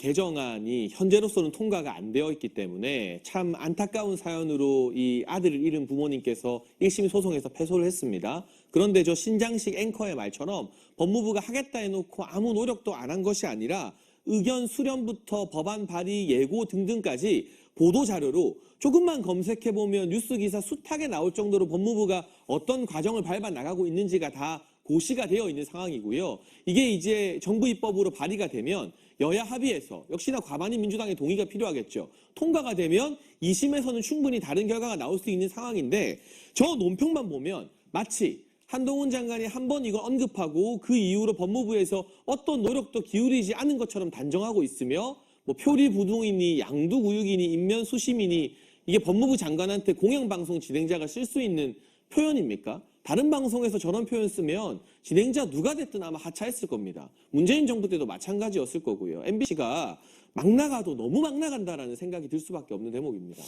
개정안이 현재로서는 통과가 안 되어 있기 때문에 참 안타까운 사연으로 이 아들을 잃은 부모님께서 1심 소송에서 패소를 했습니다. 그런데 저 신장식 앵커의 말처럼 법무부가 하겠다 해놓고 아무 노력도 안 한 것이 아니라 의견 수렴부터 법안 발의 예고 등등까지 보도 자료로 조금만 검색해 보면 뉴스 기사 숱하게 나올 정도로 법무부가 어떤 과정을 밟아 나가고 있는지가 다 고시가 되어 있는 상황이고요. 이게 이제 정부 입법으로 발의가 되면 여야 합의해서 역시나 과반인 민주당의 동의가 필요하겠죠. 통과가 되면 2심에서는 충분히 다른 결과가 나올 수 있는 상황인데 저 논평만 보면 마치 한동훈 장관이 한 번 이걸 언급하고 그 이후로 법무부에서 어떤 노력도 기울이지 않은 것처럼 단정하고 있으며 뭐 표리부동이니 양두구육이니 인면수심이니 이게 법무부 장관한테 공영방송 진행자가 쓸 수 있는 표현입니까? 다른 방송에서 저런 표현 쓰면 진행자 누가 됐든 아마 하차했을 겁니다. 문재인 정부 때도 마찬가지였을 거고요. MBC가 막 나가도 너무 막 나간다라는 생각이 들 수밖에 없는 대목입니다.